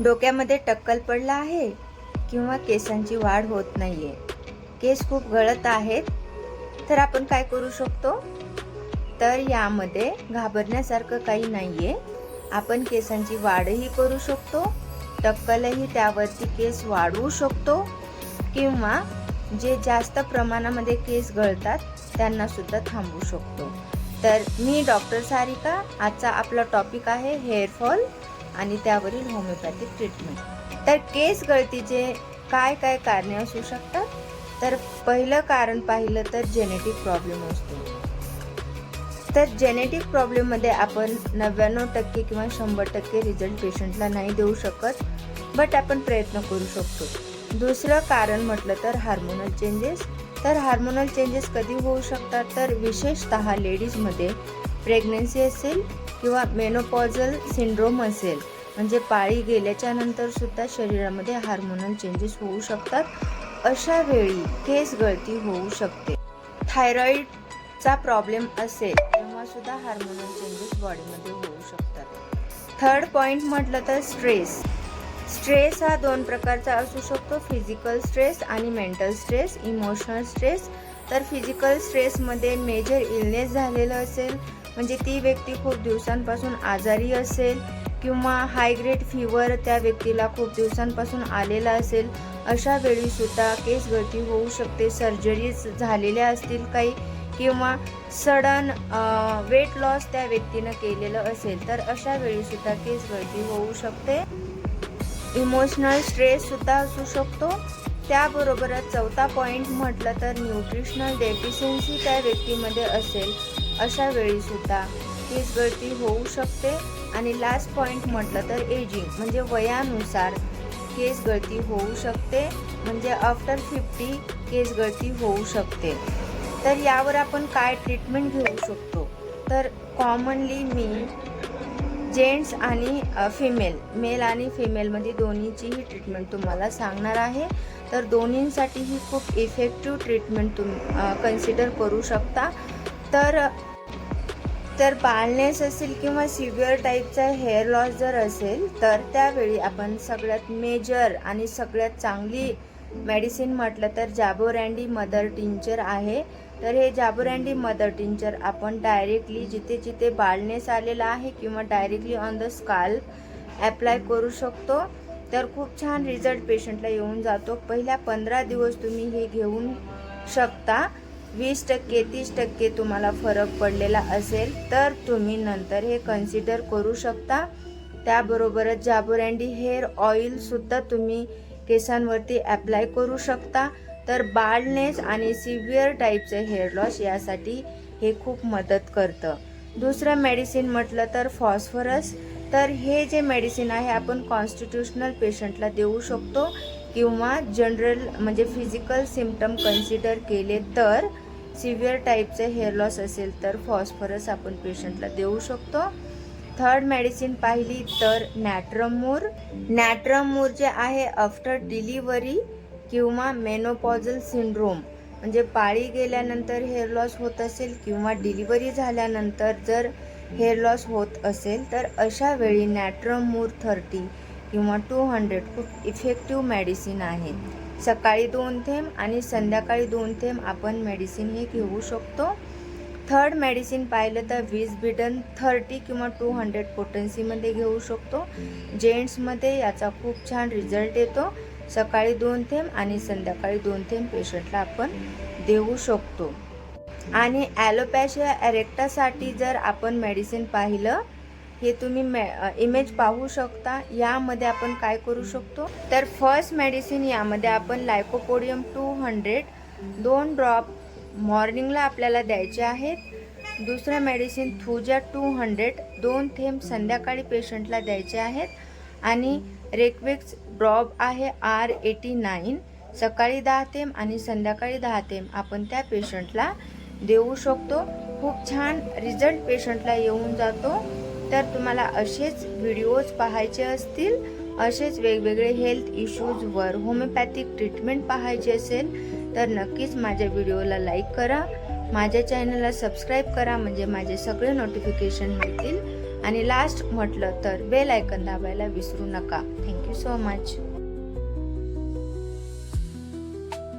डोक्यामध्ये टक्कल पडला आहे किंवा केसांची वाढ होत नाहीये. केस खूप गळत आहेत. तर आपण काय करू शकतो? तर यामध्ये घाबरण्यासारखं काही नाहीये. आपण केसांची वाढही करू शकतो. टक्कलही त्यावरती केस वाढवू शकतो. किंवा जे जास्त प्रमाणामध्ये केस गळतात त्यांना सुद्धा थांबवू शकतो. तर मी डॉक्टर सारिका आजचा आपला टॉपिक आहे हेअरफॉल आणि त्यावरील होमिओपॅथिक ट्रीटमेंट तर केस गळतीचे काय काय कारणे असू शकतात? तर पहिलं कारण पाहिलं तर जेनेटिक प्रॉब्लेम असतो. तर जेनेटिक प्रॉब्लेममध्ये आपण नव्याण्णव टक्के किंवा शंभर टक्के रिझल्ट पेशंटला नाही देऊ शकत बट आपण प्रयत्न करू शकतो. दुसरं कारण म्हटलं तर हार्मोनल चेंजेस तर हार्मोनल चेंजेस कधी होऊ शकतात? तर विशेषतः लेडीजमध्ये प्रेग्नन्सी असेल किंवा मेनोपॉझल सिंड्रोम असेल म्हणजे पाळी गेल्याच्यानंतर सुद्धा शरीरामध्ये हार्मोनल चेंजेस होऊ शकतात. अशा वेळी केस गळती होऊ शकते. थायरॉईडचा प्रॉब्लेम असेल तेव्हा सुद्धा हार्मोनल चेंजेस बॉडीमध्ये होऊ शकतात. थर्ड पॉईंट म्हटलं तर स्ट्रेस स्ट्रेस हा दोन प्रकारचा असू शकतो फिजिकल स्ट्रेस आणि मेंटल स्ट्रेस इमोशनल स्ट्रेस तर फिजिकल स्ट्रेसमध्ये मेजर इलनेस झालेलं असेल म्हणजे ती व्यक्ती खूप दिवसांपासून आजारी असेल किंवा हाय ग्रेड फिवर त्या व्यक्तीला खूप दिवसांपासून आलेला असेल अशा वेळी सुद्धा केस गळती होऊ शकते. सर्जरीज झालेल्या असतील काही किंवा सडन वेट लॉस त्या व्यक्तीनं केलेलं असेल तर अशा वेळी सुद्धा केस गळती होऊ शकते. इमोशनल स्ट्रेस सुद्धा असू शकतो. त्याबरोबरच चौथा पॉईंट म्हटलं तर न्यूट्रिशनल डेफिशियन्सी त्या व्यक्तीमध्ये असेल. अशा वेळी सुद्धा केस गळती होऊ शकते. आणि लास्ट पॉईंट म्हटलं तर एजिंग म्हणजे वयानुसार केस गळती होऊ शकते म्हणजे आफ्टर फिफ्टी केस गळती होऊ शकते. तर यावर आपण काय ट्रीटमेंट घेऊ शकतो? तर कॉमनली मी जेंट्स आणि फिमेल मेल आणि फिमेलमध्ये दोन्हीचीही ट्रीटमेंट तुम्हाला सांगणार आहे. तर दोन्हींसाठी ही खूप इफेक्टिव्ह ट्रीटमेंट तुम कन्सिडर करू शकता. तर तर बालनेस असेल किंवा सिव्हिअर टाईपचा हेअर लॉस जर असेल तर त्यावेळी आपण सगळ्यात मेजर आणि सगळ्यात चांगली मेडिसिन म्हटलं तर जाबोरँडी मदर टिंचर आहे. तर हे जाबोरँडी मदर टिंचर आपण डायरेक्टली जिथे जिथे बालनेस आलेला आहे किंवा directly on the scalp apply करू शकतो. तर खूप छान रिझल्ट पेशंटला येऊन जातो. पहिल्या पंधरा दिवस तुम्ही हे घेऊन शकता. वीस टक्के तीस टक्के तुम्हाला फरक पडलेला असेल तर तुम्ही नंतर हे कन्सिडर करू शकता. त्याबरोबरच जाबोरँडी हेअर ऑइलसुद्धा तुम्ही केसांवरती ॲप्लाय करू शकता. तर बाल्डनेस आणि सिव्हिअर टाईपचं हेअर लॉस यासाठी हे खूप मदत करतं. दुसरं मेडिसिन म्हटलं तर फॉस्फरस तर हे जे मेडिसिन आहे आपण कॉन्स्टिट्युशनल पेशंटला देऊ शकतो. किंवा जनरल म्हणजे फिजिकल सिमटम कन्सिडर केले तर सिव्हिअर टाईपचे हेअर लॉस असेल तर फॉस्फरस आपण पेशंटला देऊ शकतो. थर्ड मेडिसिन पाहिली तर नॅट्रमूर नॅट्रमूर जे आहे आफ्टर डिलिव्हरी किंवा मेनोपॉझल सिंड्रोम म्हणजे पाळी गेल्यानंतर हेअर लॉस होत असेल किंवा डिलिव्हरी झाल्यानंतर जर हेअर लॉस होत असेल तर अशा वेळी नॅट्रमूर थर्टी किंवा टू हंड्रेड खूप इफेक्टिव्ह मेडिसिन आहे. सकाळी दोन थेंब आणि संध्याकाळी दोन थेंब आपण मेडिसिन हे घेऊ शकतो. थर्ड मेडिसिन पाहिलं तर वीज बिडन थर्टी किंवा टू हंड्रेड पोटन्सीमध्ये घेऊ शकतो. जेंट्समध्ये याचा खूप छान रिझल्ट येतो. सकाळी दोन थेंब आणि संध्याकाळी दोन थेंब पेशंटला आपण देऊ शकतो. आणि ॲलोपॅशिया ॲरेक्टासाठी जर आपण मेडिसिन पाहिलं हे तुम्ही मे इमेज पाहू शकता. यामध्ये आपण काय करू शकतो? तर फर्स्ट मेडिसिन यामध्ये आपण लायकोपोडियम टू हंड्रेड दोन ड्रॉप मॉर्निंगला आपल्याला द्यायचे आहेत. दुसरं मेडिसिन थुजा टू हंड्रेड दोन थेंब संध्याकाळी पेशंटला द्यायचे आहेत. आणि रेक्विक्स ड्रॉप आहे आर एटी नाईन सकाळी दहा थेंब आणि संध्याकाळी दहा थेंब आपण त्या पेशंटला देऊ शकतो. खूप छान रिझल्ट पेशंटला येऊन जातो. तर तुम्हाला असेच व्हिडिओज पाहायचे असतील असेच वेगवेगळे हेल्थ इश्यूजवर होमिओपॅथिक ट्रीटमेंट पाहायची असेल तर नक्कीच माझ्या व्हिडिओला लाईक करा. माझ्या चॅनलला सबस्क्राईब करा म्हणजे माझे सगळे नोटिफिकेशन मिळतील. आणि लास्ट म्हटलं तर बेल आयकन दाबायला विसरू नका. Thank you so much